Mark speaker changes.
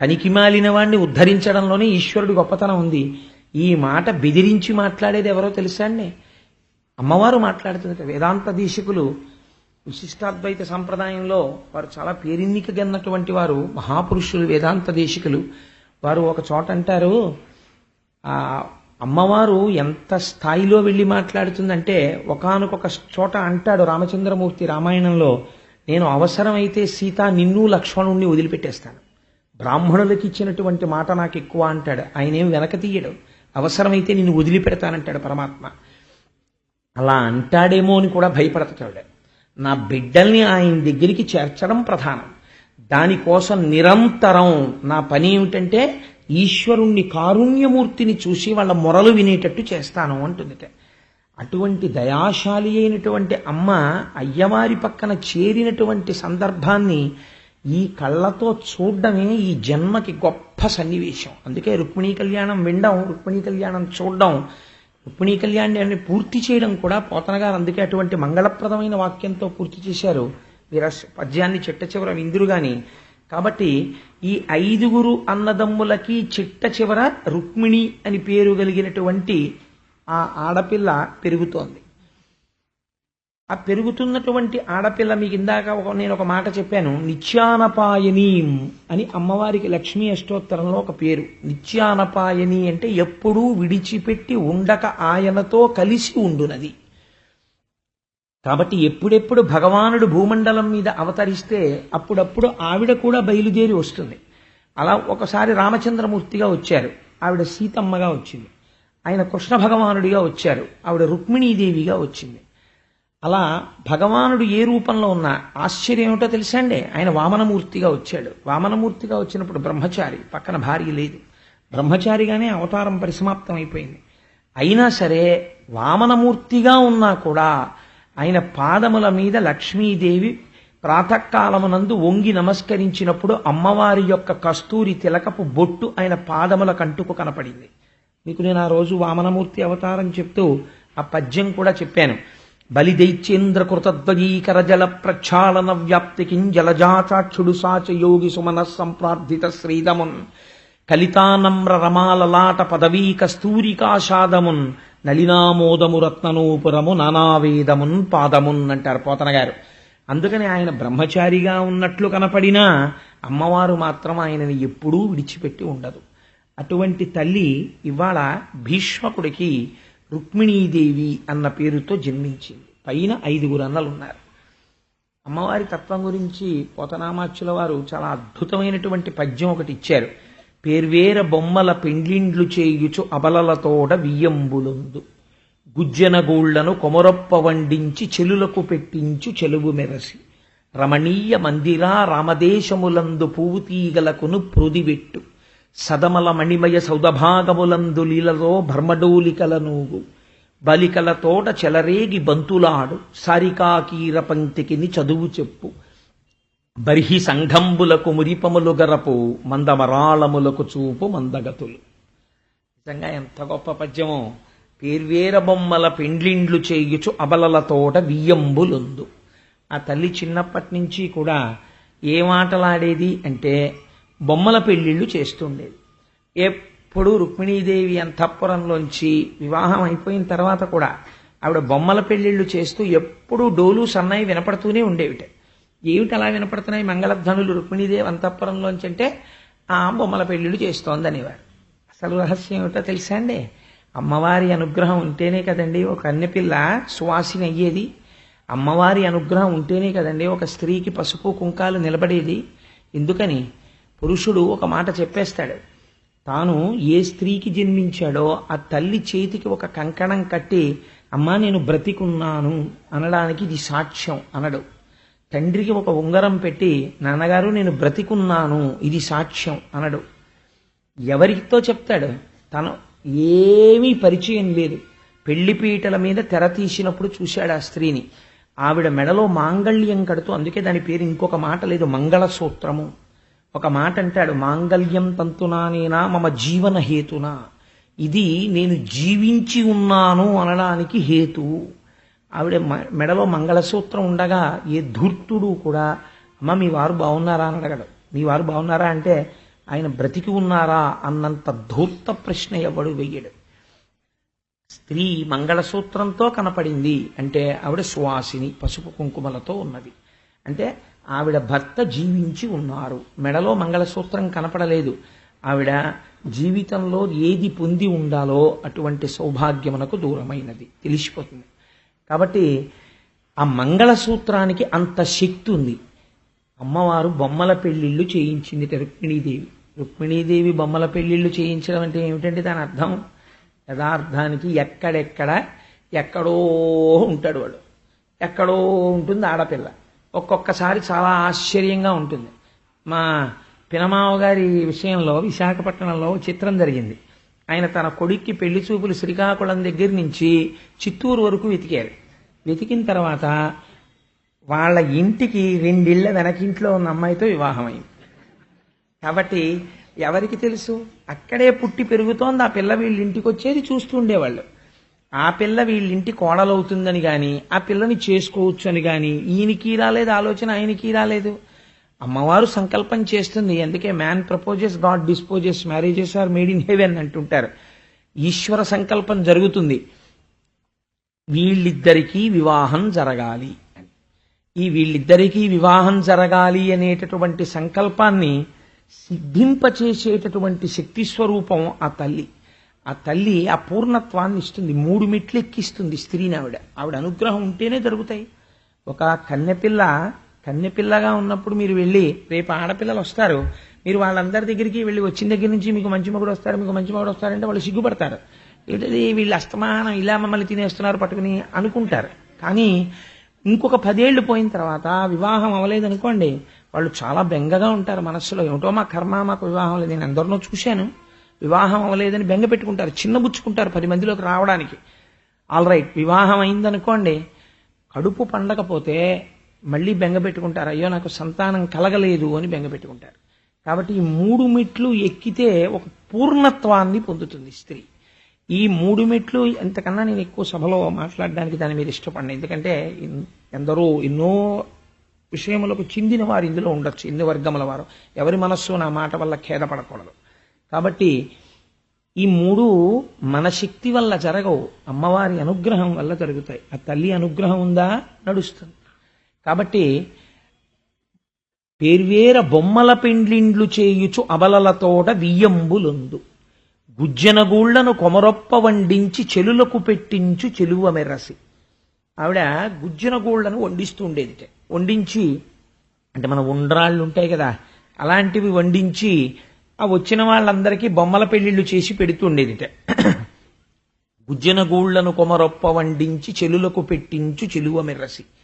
Speaker 1: పనికిమాలిన వాణ్ణి ఉద్ధరించడంలోనే ఈశ్వరుడి గొప్పతనం ఉంది. ఈ మాట బెదిరించి మాట్లాడేది ఎవరో తెలుసా అండి? అమ్మవారు మాట్లాడుతుంది వేదాంత దీశకులు విశిష్టాద్వైత సంప్రదాయంలో వారు చాలా పేరెన్నికగన్నటువంటి వారు మహాపురుషులు వేదాంత దేశికులు వారు ఒక చోట అంటారు ఆ అమ్మవారు ఎంత స్థాయిలో వెళ్ళి మాట్లాడుతుందంటే ఒకానొక చోట అంటాడు రామచంద్రమూర్తి రామాయణంలో నేను అవసరమైతే సీత నిన్ను లక్ష్మణుణ్ణి వదిలిపెట్టేస్తాను. బ్రాహ్మణులకి ఇచ్చినటువంటి మాట నాకు ఎక్కువ అంటాడు. ఆయనేం వెనక తీయడు. అవసరమైతే నేను వదిలిపెడతానంటాడు పరమాత్మ. అలా అంటాడేమో అని కూడా భయపడతాడు. నా బిడ్డల్ని ఆయన దగ్గరికి చేర్చడం ప్రధానం. దానికోసం నిరంతరం నా పని ఏమిటంటే ఈశ్వరుణ్ణి కారుణ్యమూర్తిని చూసి వాళ్ళ మొరలు వినేటట్టు చేస్తాను అంటుంది. అటువంటి దయాశాలి అయినటువంటి అమ్మ అయ్యవారి పక్కన చేరినటువంటి సందర్భాన్ని ఈ కళ్ళతో చూడడమే ఈ జన్మకి గొప్ప సన్నివేశం. అందుకే రుక్మిణీ కళ్యాణం వినడం రుక్మిణీ కళ్యాణం చూడడం రుక్మిణీ కళ్యాణాన్ని పూర్తి చేయడం కూడా పోతన గారు అందుకే అటువంటి మంగళప్రదమైన వాక్యంతో పూర్తి చేశారు. వీర పద్యాన్ని చిట్ట చివర విందురు గాని. కాబట్టి ఈ ఐదుగురు అన్నదమ్ములకి చిట్ట చివర రుక్మిణి అని పేరు కలిగినటువంటి ఆ ఆడపిల్ల పెరుగుతోంది. ఆ పెరుగుతున్నటువంటి ఆడపిల్ల మీకు ఇందాక ఒక నేను ఒక మాట చెప్పాను. నిత్యానపాయనీం అని అమ్మవారికి లక్ష్మీ అష్టోత్తరంలో ఒక పేరు. నిత్యానపాయని అంటే ఎప్పుడూ విడిచిపెట్టి ఉండక ఆయనతో కలిసి ఉండునది. కాబట్టి ఎప్పుడెప్పుడు భగవానుడు భూమండలం మీద అవతరిస్తే అప్పుడప్పుడు ఆవిడ కూడా బయలుదేరి వస్తుంది. అలా ఒకసారి రామచంద్రమూర్తిగా వచ్చారు. ఆవిడ సీతమ్మగా వచ్చింది. ఆయన కృష్ణ భగవానుడిగా వచ్చారు. ఆవిడ రుక్మిణీదేవిగా వచ్చింది. అలా భగవానుడు ఏ రూపంలో ఉన్నా ఆశ్చర్యం ఏమిటో తెలుసా అండి ఆయన వామనమూర్తిగా వచ్చాడు. వామనమూర్తిగా వచ్చినప్పుడు బ్రహ్మచారి పక్కన భార్య లేదు. బ్రహ్మచారిగానే అవతారం పరిసమాప్తం అయిపోయింది అయినా సరే వామనమూర్తిగా ఉన్నా కూడా ఆయన పాదముల మీద లక్ష్మీదేవి ప్రాతకాలమునందు వంగి నమస్కరించినప్పుడు అమ్మవారి యొక్క కస్తూరి తిలకపు బొట్టు ఆయన పాదముల కంటుకు కనపడింది. మీకు నేను ఆ రోజు వామనమూర్తి అవతారం చెప్తూ ఆ పద్యం కూడా చెప్పాను. బలిదైత్యేంద్రకృతద్వయీకర జల ప్రక్షాళన వ్యాప్తికిం జలజాచాక్షుడు సాచ యోగి సుమన సంప్రార్థిత శ్రీదమున్. కలితానమ్ర రమాలలాట పదవీ కస్తూరికాషాదమున్ నలినామోదము రత్ననూపురము నానావేదమున్ పాదమున్ అంటారు పోతన గారు అందుకని ఆయన బ్రహ్మచారిగా ఉన్నట్లు కనపడినా అమ్మవారు మాత్రం ఆయనని ఎప్పుడూ విడిచిపెట్టి ఉండదు. అటువంటి తల్లి ఇవాళ భీష్మకుడికి రుక్మిణీదేవి అన్న పేరుతో జన్మించింది. పైన ఐదుగురు అన్నలు ఉన్నారు అమ్మవారి తత్వం గురించి పోతనామాచ్యుల వారు చాలా అద్భుతమైనటువంటి పద్యం ఒకటి ఇచ్చారు. పేర్వేర బొమ్మల పెండ్లిండ్లు చేయుచు అబలలతోడ వియ్యంబులుందు. గుజ్జనగూళ్ళను కొమరొప్ప వండించి చెలులకు పెట్టించు చెలువు మెరసి. రమణీయ మందిరా రామదేశములందు పువ్వు తీగలకును సదమల మణిమయ సౌదభాగములందు లీలలో భర్మడోలికల నూగు బలికల తోట చెలరేగి బంతులాడు సారికాకీర పంక్తికిని చదువు చెప్పు. బర్హి సంఘంబులకు మురిపములు గరపు మందమరాళములకు చూపు మందగతులు. నిజంగా ఎంత గొప్ప పద్యమో. పేర్వేర బొమ్మల పెండ్లిండ్లు చేయుచు అబలల తోట వియ్యంబులుందు. ఆ తల్లి చిన్నప్పటి నుంచి కూడా ఏ మాటలాడేది అంటే బొమ్మల పెళ్ళిళ్ళు చేస్తుండేది. ఎప్పుడు రుక్మిణీదేవి అంతఃపురంలోంచి వివాహం అయిపోయిన తర్వాత కూడా ఆవిడ బొమ్మల పెళ్ళిళ్ళు చేస్తూ ఎప్పుడూ డోలు సన్నాయి వినపడుతూనే ఉండేవిట. ఏమిటి అలా వినపడుతున్నాయి? మంగళధ్వనులు రుక్మిణీదేవి అంతఃపురంలోంచి అంటే ఆ బొమ్మల పెళ్ళిళ్ళు చేస్తోంది అనేవారు. అసలు రహస్యం ఏమిటో తెలుసా అండి? అమ్మవారి అనుగ్రహం ఉంటేనే కదండి ఒక అన్నపిల్ల సువాసిని అయ్యేది. అమ్మవారి అనుగ్రహం ఉంటేనే కదండి ఒక స్త్రీకి పసుపు కుంకాలు నిలబడేది. ఎందుకని? పురుషుడు ఒక మాట చెప్పేస్తాడు. తాను ఏ స్త్రీకి జన్మించాడో ఆ తల్లి చేతికి ఒక కంకణం కట్టి అమ్మా నేను బ్రతికున్నాను అనడానికి ఇది సాక్ష్యం అనడు. తండ్రికి ఒక ఉంగరం పెట్టి నాన్నగారు నేను బ్రతికున్నాను ఇది సాక్ష్యం అనడు. ఎవరితో చెప్తాడు? తను ఏమీ పరిచయం లేదు. పెళ్ళిపీటల మీద తెర తీసినప్పుడు చూశాడు ఆ స్త్రీని. ఆవిడ మెడలో మాంగళ్యం కడుతూ అందుకే దాని పేరు ఇంకొక మాట లేదు మంగళసూత్రము. ఒక మాట అంటాడు మాంగళ్యం తంతునానేనా మమ జీవన హేతునా. ఇది నేను జీవించి ఉన్నాను అనడానికి హేతు. ఆవిడ మెడలో మంగళసూత్రం ఉండగా ఏ ధూర్తుడు కూడా అమ్మ మీ వారు బాగున్నారా? అని అడగడు. మీ వారు బాగున్నారా? అంటే ఆయన బ్రతికి ఉన్నారా? అన్నంత ధూర్త ప్రశ్న ఎవడు వెయ్యడు స్త్రీ మంగళసూత్రంతో కనపడింది అంటే ఆవిడ సువాసిని పసుపు కుంకుమలతో ఉన్నది. అంటే ఆవిడ భర్త జీవించి ఉన్నారు. మెడలో మంగళసూత్రం కనపడలేదు. ఆవిడ జీవితంలో ఏది పొంది ఉండాలో అటువంటి సౌభాగ్యమునకు దూరమైనది. తెలిసిపోతుంది. కాబట్టి ఆ మంగళసూత్రానికి అంత శక్తి ఉంది. అమ్మవారు బొమ్మల పెళ్ళిళ్ళు చేయించింది రుక్మిణీదేవి. రుక్మిణీదేవి బొమ్మల పెళ్ళిళ్ళు చేయించడం అంటే ఏమిటంటే దాని అర్థం? యథార్థానికి ఎక్కడెక్కడ ఎక్కడో ఉంటాడు వాడు. ఎక్కడో ఉంటుంది ఆడపిల్ల. ఒక్కొక్కసారి చాలా ఆశ్చర్యంగా ఉంటుంది. మా పినమావ గారి విషయంలో విశాఖపట్నంలో చిత్రం జరిగింది. ఆయన తన కొడుక్కి పెళ్ళి చూపులు శ్రీకాకుళం దగ్గర నుంచి చిత్తూరు వరకు వెతికారు. వెతికిన తర్వాత వాళ్ళ ఇంటికి రెండిళ్ళ వెనకింట్లో ఉన్న అమ్మాయితో వివాహమైంది. కాబట్టి ఎవరికి తెలుసు? అక్కడే పుట్టి పెరుగుతోంది ఆ పిల్ల వీళ్ళ ఇంటికి వచ్చేది చూస్తూ ఉండేవాళ్ళు. ఆ పిల్ల వీళ్ళింటి కోడలవుతుందని గాని ఆ పిల్లని చేసుకోవచ్చు అని గాని ఈయనకి రాలేదు ఆలోచన ఆయనకి రాలేదు అమ్మవారు సంకల్పం చేస్తుంది. అందుకే man proposes God disposes marriages are made in heaven అంటుంటారు. ఈశ్వర సంకల్పం జరుగుతుంది. వీళ్ళిద్దరికీ వివాహం జరగాలి ఈ వీళ్ళిద్దరికీ వివాహం జరగాలి అనేటటువంటి సంకల్పాన్ని సిద్ధింపచేసేటటువంటి శక్తి స్వరూపం ఆ తల్లి. ఆ తల్లి ఆ పూర్ణత్వాన్ని ఇస్తుంది. మూడు మెట్లు ఎక్కిస్తుంది స్త్రీని ఆవిడ. ఆవిడ అనుగ్రహం ఉంటేనే జరుగుతాయి. ఒక కన్నెపిల్ల కన్నెపిల్లగా ఉన్నప్పుడు మీరు వెళ్ళి రేపు ఆడపిల్లలు వస్తారు. మీరు వాళ్ళందరి దగ్గరికి వెళ్ళి వచ్చిన దగ్గర నుంచి మీకు మంచి మగుడు వస్తారు మీకు మంచి మగుడు వస్తారంటే వాళ్ళు సిగ్గుపడతారు. ఏంటది? వీళ్ళు అస్తమానం ఇలా మమ్మల్ని తినేస్తున్నారు పట్టుకుని అనుకుంటారు. కానీ ఇంకొక పదేళ్ళు పోయిన తర్వాత వివాహం అవ్వలేదనుకోండి వాళ్ళు చాలా బెంగగా ఉంటారు మనస్సులో. ఏమిటో మా కర్మ మాకు వివాహం లేదు. నేను అందరినో చూశాను. వివాహం అవ్వలేదని బెంగ పెట్టుకుంటారు. చిన్నబుచ్చుకుంటారు పది మందిలోకి రావడానికి. ఆల్ రైట్ వివాహం అయిందనుకోండి కడుపు పండకపోతే మళ్ళీ బెంగ పెట్టుకుంటారు. అయ్యో నాకు సంతానం కలగలేదు అని బెంగ పెట్టుకుంటారు. కాబట్టి ఈ మూడు మెట్లు ఎక్కితే ఒక పూర్ణత్వాన్ని పొందుతుంది స్త్రీ. ఈ మూడు మెట్లు ఎంతకన్నా నేను ఎక్కువ సభలో మాట్లాడడానికి దాని మీద ఇష్టపడిన. ఎందుకంటే ఎందరో ఎన్నో విషయములకు చెందిన వారు ఇందులో ఉండొచ్చు. ఎన్ని వర్గముల వారు. ఎవరి మనస్సు నా మాట వల్ల ఖేదపడకూడదు. కాబట్టి ఈ మూడు మన శక్తి వల్ల జరగవు. అమ్మవారి అనుగ్రహం వల్ల జరుగుతాయి. ఆ తల్లి అనుగ్రహం ఉందా? నడుస్తుంది. కాబట్టి పేర్వేర బొమ్మల పెండ్లిండ్లు చేయుచు అబలలతోట వియ్యంబులుందు. గుజ్జనగూళ్ళను కొమరొప్ప వండించి చెలులకు పెట్టించు చెలువ మెరసి ఆవిడ గుజ్జనగూళ్ళను వండిస్తూ ఉండేది వండించి అంటే మన ఉండ్రాళ్ళు ఉంటాయి కదా అలాంటివి వండించి ఆ వచ్చిన వాళ్ళందరికీ బొమ్మల పెళ్ళిళ్ళు చేసి పెడుతుండేదిట. గుజ్జనగూళ్ళను కొమరొప్ప వండించి చెలులకు పెట్టించు చెలువ మెర్రసి.